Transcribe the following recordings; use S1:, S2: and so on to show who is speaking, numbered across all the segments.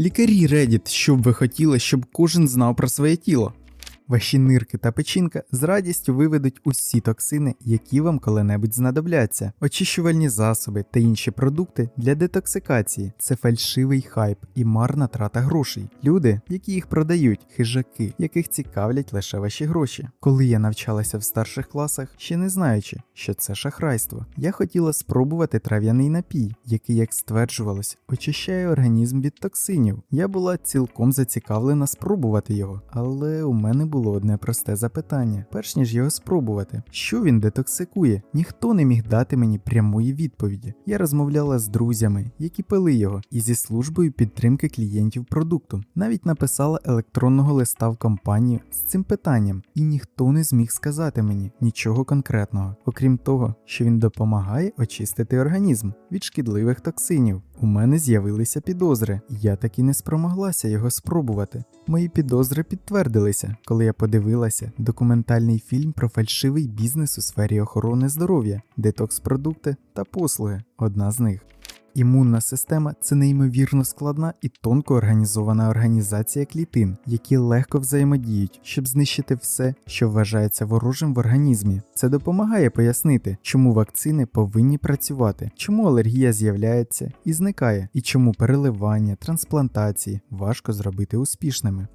S1: Лікарі Reddit, що б ви хотіли, щоб кожен знав про своє тіло. Ваші нирки та печінка з радістю виведуть усі токсини, які вам коли-небудь знадобляться. Очищувальні засоби та інші продукти для детоксикації це фальшивий хайп і марна трата грошей. Люди, які їх продають, хижаки, яких цікавлять лише ваші гроші. Коли я навчалася в старших класах, ще не знаючи, що це шахрайство, я хотіла спробувати трав'яний напій, який, як стверджувалось, очищає організм від токсинів. Я була цілком зацікавлена спробувати його, але у мене було одне просте запитання: перш ніж його спробувати, що він детоксикує? Ніхто не міг дати мені прямої відповіді. Я розмовляла з друзями, які пили його, і зі службою підтримки клієнтів продукту. Навіть написала електронного листа в компанію з цим питанням, і ніхто не зміг сказати мені нічого конкретного, окрім того, що він допомагає очистити організм від шкідливих токсинів. У мене з'явилися підозри, я таки не спромоглася його спробувати. Мої підозри підтвердилися, коли я подивилася документальний фільм про фальшивий бізнес у сфері охорони здоров'я, детокс-продукти та послуги. Одна з них. Імунна система це неймовірно складна і тонко організована організація клітин, які легко взаємодіють, щоб знищити все, що вважається ворожим в організмі. Це допомагає пояснити, чому вакцини повинні працювати, чому алергія з'являється і зникає, і чому переливання, трансплантації важко зробити успішними.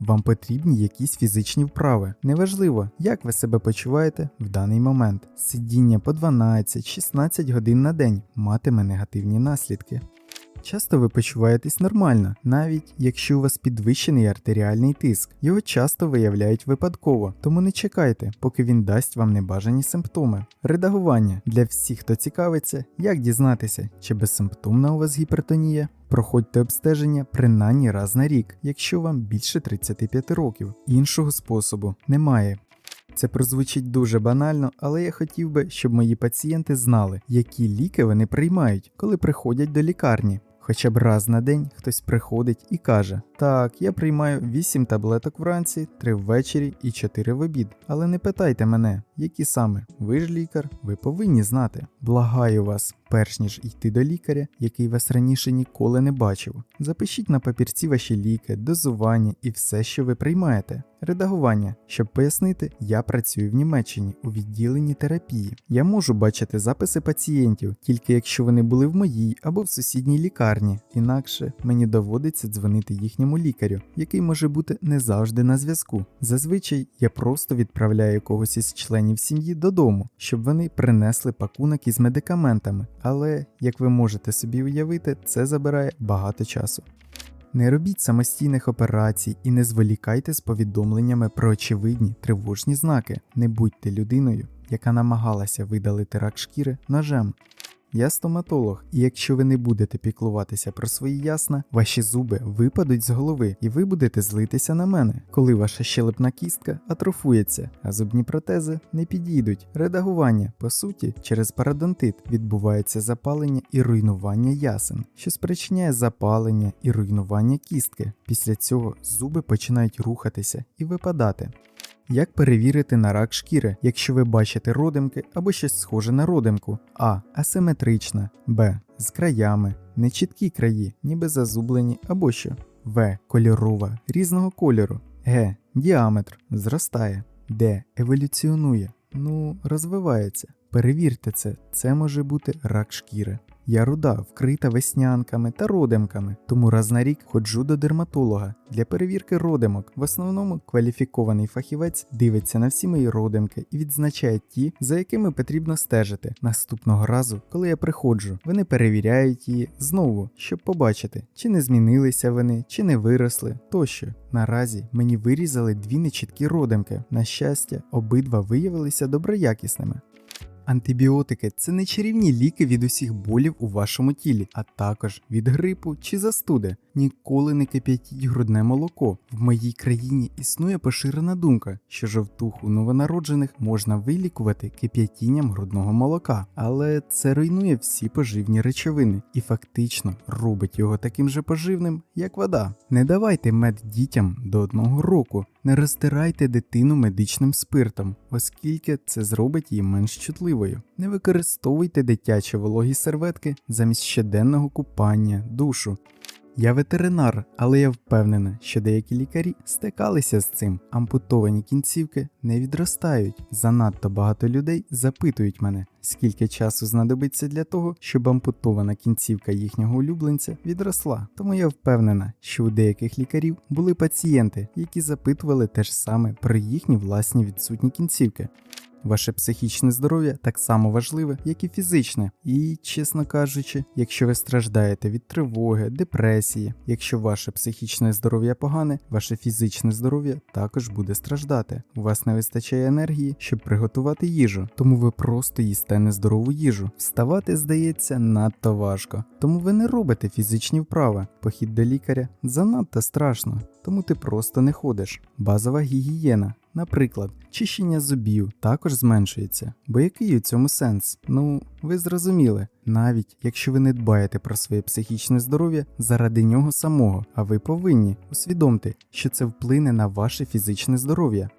S1: Вам потрібні якісь фізичні вправи. Неважливо, як ви себе почуваєте в даний момент. Сидіння по 12-16 годин на день матиме негативні наслідки. Часто ви почуваєтесь нормально, навіть якщо у вас підвищений артеріальний тиск. Його часто виявляють випадково, тому не чекайте, поки він дасть вам небажані симптоми. Редагування для всіх, хто цікавиться, як дізнатися, чи безсимптомна у вас гіпертонія. Проходьте обстеження принаймні раз на рік, якщо вам більше 35 років. Іншого способу немає. Це прозвучить дуже банально, але я хотів би, щоб мої пацієнти знали, які ліки вони приймають, коли приходять до лікарні. Хоча б раз на день хтось приходить і каже: Так, я приймаю 8 таблеток вранці, 3 ввечері і 4 в обід. Але не питайте мене, які саме. Ви ж лікар, ви повинні знати. Благаю вас, перш ніж йти до лікаря, який вас раніше ніколи не бачив. Запишіть на папірці ваші ліки, дозування і все, що ви приймаєте. Редагування. Щоб пояснити, я працюю в Німеччині у відділенні терапії. Я можу бачити записи пацієнтів, тільки якщо вони були в моїй або в сусідній лікарні. Інакше мені доводиться дзвонити їхньому лікарю, який може бути не завжди на зв'язку. Зазвичай я просто відправляю когось із членів сім'ї додому, щоб вони принесли пакунок із медикаментами. Але, як ви можете собі уявити, це забирає багато часу. Не робіть самостійних операцій і не зволікайте з повідомленнями про очевидні тривожні знаки. Не будьте людиною, яка намагалася видалити рак шкіри ножем. Я стоматолог, і якщо ви не будете піклуватися про свої ясна, ваші зуби випадуть з голови, і ви будете злитися на мене, коли ваша щелепна кістка атрофується, а зубні протези не підійдуть. Редагування, по суті, через парадонтит відбувається запалення і руйнування ясен, що спричиняє запалення і руйнування кістки. Після цього зуби починають рухатися і випадати. Як перевірити на рак шкіри, якщо ви бачите родимки або щось схоже на родимку? А. Асиметрична, Б. З краями, нечіткі краї, ніби зазублені або що. В. Кольорова, різного кольору. Г. Діаметр зростає. Д. Еволюціонує. Ну, розвивається. Перевірте це, це може бути рак шкіри. Я руда, вкрита веснянками та родимками, тому раз на рік ходжу до дерматолога для перевірки родимок. В основному кваліфікований фахівець дивиться на всі мої родимки і відзначає ті, за якими потрібно стежити. Наступного разу, коли я приходжу, вони перевіряють її знову, щоб побачити, чи не змінилися вони, чи не виросли тощо. Наразі мені вирізали дві нечіткі родимки. На щастя, обидва виявилися доброякісними. Антибіотики це не чарівні ліки від усіх болів у вашому тілі, а також від грипу чи застуди. Ніколи не кип'ятіть грудне молоко. В моїй країні існує поширена думка, що жовтуху новонароджених можна вилікувати кип'ятінням грудного молока, але це руйнує всі поживні речовини і фактично робить його таким же поживним, як вода. Не давайте мед дітям до одного року. Не розтирайте дитину медичним спиртом, оскільки це зробить її менш чутливою. Не використовуйте дитячі вологі серветки замість щоденного купання, душу. Я ветеринар, але я впевнена, що деякі лікарі стикалися з цим. Ампутовані кінцівки не відростають. Занадто багато людей запитують мене, скільки часу знадобиться для того, щоб ампутована кінцівка їхнього улюбленця відросла. Тому я впевнена, що у деяких лікарів були пацієнти, які запитували те ж саме про їхні власні відсутні кінцівки. Ваше психічне здоров'я так само важливе, як і фізичне. І, чесно кажучи, якщо ви страждаєте від тривоги, депресії, якщо ваше психічне здоров'я погане, ваше фізичне здоров'я також буде страждати. У вас не вистачає енергії, щоб приготувати їжу, тому ви просто їсте нездорову їжу. Вставати здається надто важко, тому ви не робите фізичні вправи. Похід до лікаря занадто страшно, тому ти просто не ходиш. Базова гігієна. Наприклад, чищення зубів також зменшується. Бо який у цьому сенс? Ну, ви зрозуміли, навіть якщо ви не дбаєте про своє психічне здоров'я заради нього самого, а ви повинні усвідомте, що це вплине на ваше фізичне здоров'я.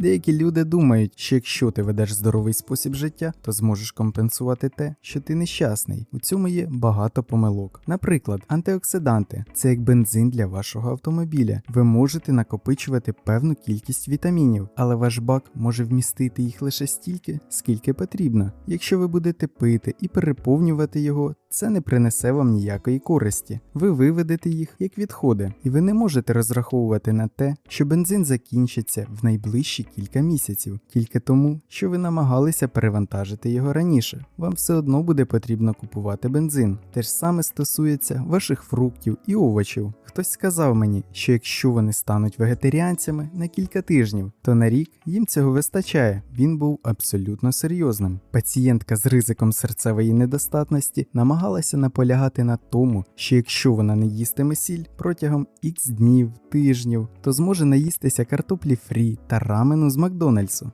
S1: Деякі люди думають, що якщо ти ведеш здоровий спосіб життя, то зможеш компенсувати те, що ти нещасний. У цьому є багато помилок. Наприклад, антиоксиданти це як бензин для вашого автомобіля. Ви можете накопичувати певну кількість вітамінів, але ваш бак може вмістити їх лише стільки, скільки потрібно. Якщо ви будете пити і переповнювати його, це не принесе вам ніякої користі. Ви виведете їх як відходи, і ви не можете розраховувати на те, що бензин закінчиться в найближчі кілька місяців, тільки тому, що ви намагалися перевантажити його раніше. Вам все одно буде потрібно купувати бензин. Те ж саме стосується ваших фруктів і овочів. Хтось сказав мені, що якщо вони стануть вегетаріанцями на кілька тижнів, то на рік їм цього вистачає. Він був абсолютно серйозним. Пацієнтка з ризиком серцевої недостатності намагалася наполягати на тому, що якщо вона не їстиме сіль протягом ікс днів, тижнів, то зможе наїстися картоплі фрі та рамену з Макдональдсу.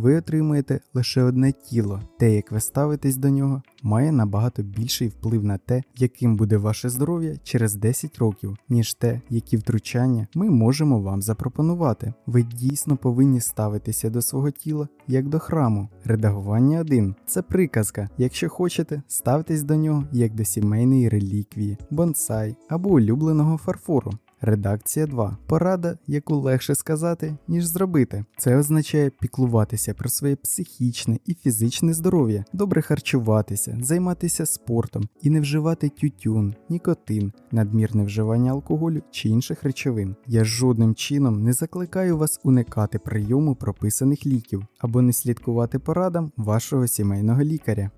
S1: Ви отримуєте лише одне тіло, те, як ви ставитесь до нього, має набагато більший вплив на те, яким буде ваше здоров'я через 10 років, ніж те, які втручання ми можемо вам запропонувати. Ви дійсно повинні ставитися до свого тіла як до храму. Редагування 1. Це приказка. Якщо хочете, ставтесь до нього як до сімейної реліквії, бонсай або улюбленого фарфору. Редакція 2. Порада, яку легше сказати, ніж зробити. Це означає піклуватися про своє психічне і фізичне здоров'я, добре харчуватися, займатися спортом і не вживати тютюн, нікотин, надмірне вживання алкоголю чи інших речовин. Я жодним чином не закликаю вас уникати прийому прописаних ліків або не слідкувати порадам вашого сімейного лікаря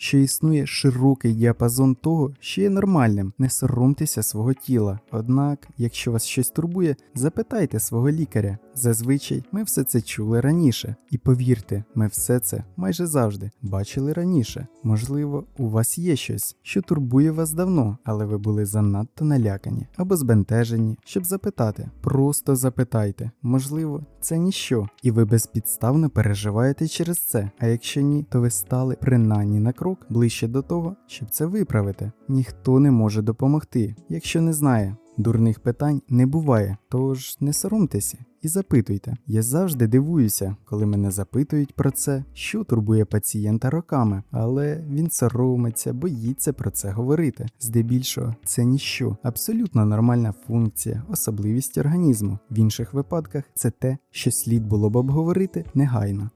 S1: що існує широкий діапазон того, що є нормальним, не соромтеся свого тіла. Однак, якщо вас щось турбує, запитайте свого лікаря. Зазвичай ми все це чули раніше, і повірте, ми все це майже завжди бачили раніше. Можливо, у вас є щось, що турбує вас давно, але ви були занадто налякані або збентежені, щоб запитати. Просто запитайте, можливо, це ніщо, і ви безпідставно переживаєте через це. А якщо ні, то ви стали принаймні на крок ближче до того, щоб це виправити. Ніхто не може допомогти, якщо не знає. Дурних питань не буває, тож не соромтеся і запитуйте. Я завжди дивуюся, коли мене запитують про це, що турбує пацієнта роками, але він соромиться, боїться про це говорити. Здебільшого, це ніщо, абсолютно нормальна функція, особливість організму. В інших випадках це те, що слід було б обговорити негайно.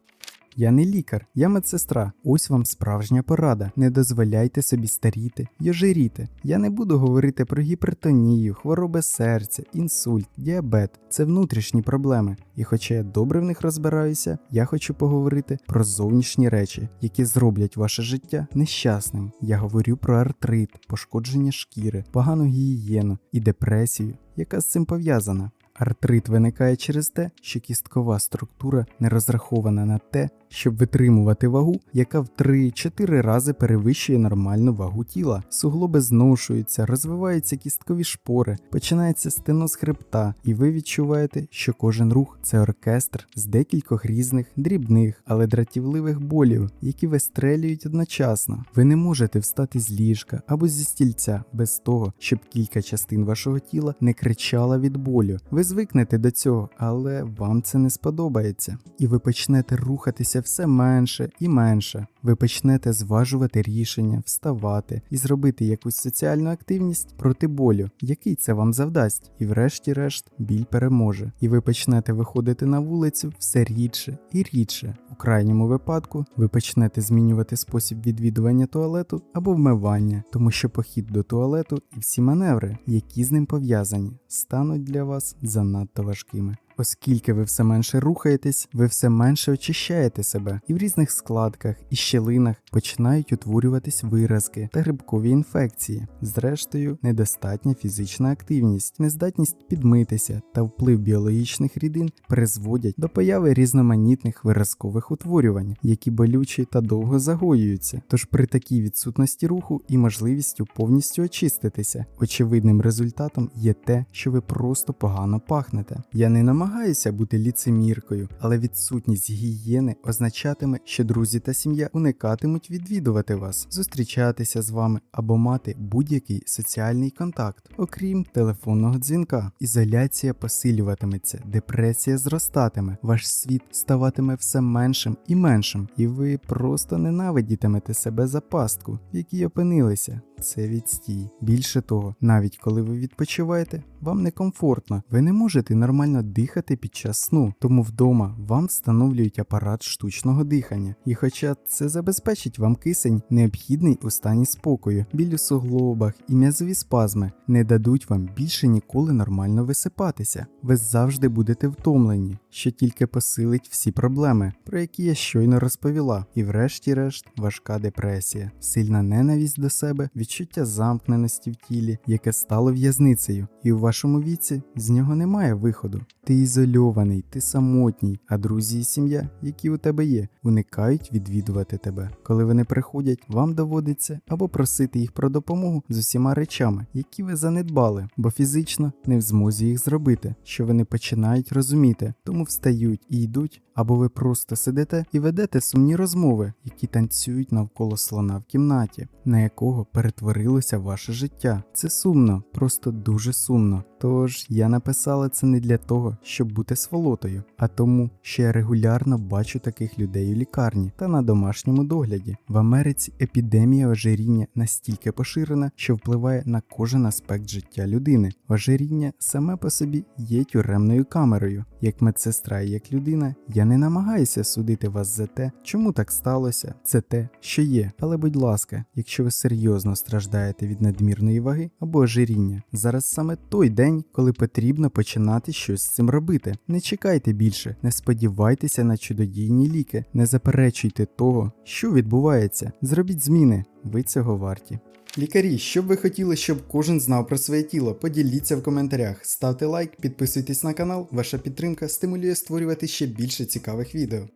S1: Я не лікар, я медсестра. Ось вам справжня порада. Не дозволяйте собі старіти й ожиріти. Я не буду говорити про гіпертонію, хвороби серця, інсульт, діабет. Це внутрішні проблеми. І хоча я добре в них розбираюся, я хочу поговорити про зовнішні речі, які зроблять ваше життя нещасним. Я говорю про артрит, пошкодження шкіри, погану гігієну і депресію, яка з цим пов'язана. Артрит виникає через те, що кісткова структура не розрахована на те, щоб витримувати вагу, яка в 3-4 рази перевищує нормальну вагу тіла. Суглоби зношуються, розвиваються кісткові шпори, починається стеноз хребта, і ви відчуваєте, що кожен рух це оркестр з декількох різних дрібних, але дратівливих болів, які вистрелюють одночасно. Ви не можете встати з ліжка або зі стільця без того, щоб кілька частин вашого тіла не кричала від болю. Ви звикнете до цього, але вам це не сподобається, і ви почнете рухатися все менше і менше. Ви почнете зважувати рішення, вставати і зробити якусь соціальну активність проти болю, який це вам завдасть, і врешті-решт біль переможе. І ви почнете виходити на вулицю все рідше і рідше. У крайньому випадку ви почнете змінювати спосіб відвідування туалету або вмивання, тому що похід до туалету і всі маневри, які з ним пов'язані, стануть для вас занадто важкими. Оскільки ви все менше рухаєтесь, ви все менше очищаєте себе, і в різних складках і щелинах починають утворюватись виразки та грибкові інфекції. Зрештою, недостатня фізична активність, нездатність підмитися та вплив біологічних рідин призводять до появи різноманітних виразкових утворювань, які болючі та довго загоюються. Тож при такій відсутності руху і можливістю повністю очиститися, очевидним результатом є те, що ви просто погано пахнете. Я не намагаюся бути ліцеміркою, але відсутність гігієни означатиме, що друзі та сім'я уникатимуть відвідувати вас, зустрічатися з вами або мати будь-який соціальний контакт, окрім телефонного дзвінка. Ізоляція посилюватиметься, депресія зростатиме, ваш світ ставатиме все меншим і меншим, і ви просто ненавидітимете себе за пастку, в якій опинилися. Це відстій. Більше того, навіть коли ви відпочиваєте, вам некомфортно, ви не можете нормально дихати під час сну, тому вдома вам встановлюють апарат штучного дихання. І хоча це забезпечить вам кисень, необхідний у стані спокою, біль у суглобах і м'язові спазми не дадуть вам більше ніколи нормально висипатися. Ви завжди будете втомлені, що тільки посилить всі проблеми, про які я щойно розповіла, і врешті-решт важка депресія, сильна ненависть до себе, відчуття замкненості в тілі, яке стало в'язницею, і у вашому віці з нього немає виходу. Ти ізольований, ти самотній, а друзі і сім'я, які у тебе є, уникають відвідувати тебе. Коли вони приходять, вам доводиться або просити їх про допомогу з усіма речами, які ви занедбали, бо фізично не в змозі їх зробити, що вони починають розуміти, тому встають і йдуть, або ви просто сидите і ведете сумні розмови, які танцюють навколо слона в кімнаті, на якого перетворилося ваше життя. Це сумно, просто дуже сумно. Тож я написала це не для того, щоб бути сволотою, а тому, що я регулярно бачу таких людей у лікарні та на домашньому догляді. В Америці епідемія ожиріння настільки поширена, що впливає на кожен аспект життя людини. Ожиріння саме по собі є тюремною камерою. Як медсестра і як людина, я не намагаюся судити вас за те, чому так сталося. Це те, що є. Але будь ласка, якщо ви серйозно страждаєте від надмірної ваги або ожиріння, зараз саме той день, коли потрібно починати щось з цим робити. Не чекайте більше, не сподівайтеся на чудодійні ліки, не заперечуйте того, що відбувається. Зробіть зміни, ви цього варті. Лікарі, що б ви хотіли, щоб кожен знав про своє тіло? Поділіться в коментарях, ставте лайк, підписуйтесь на канал. Ваша підтримка стимулює створювати ще більше цікавих відео.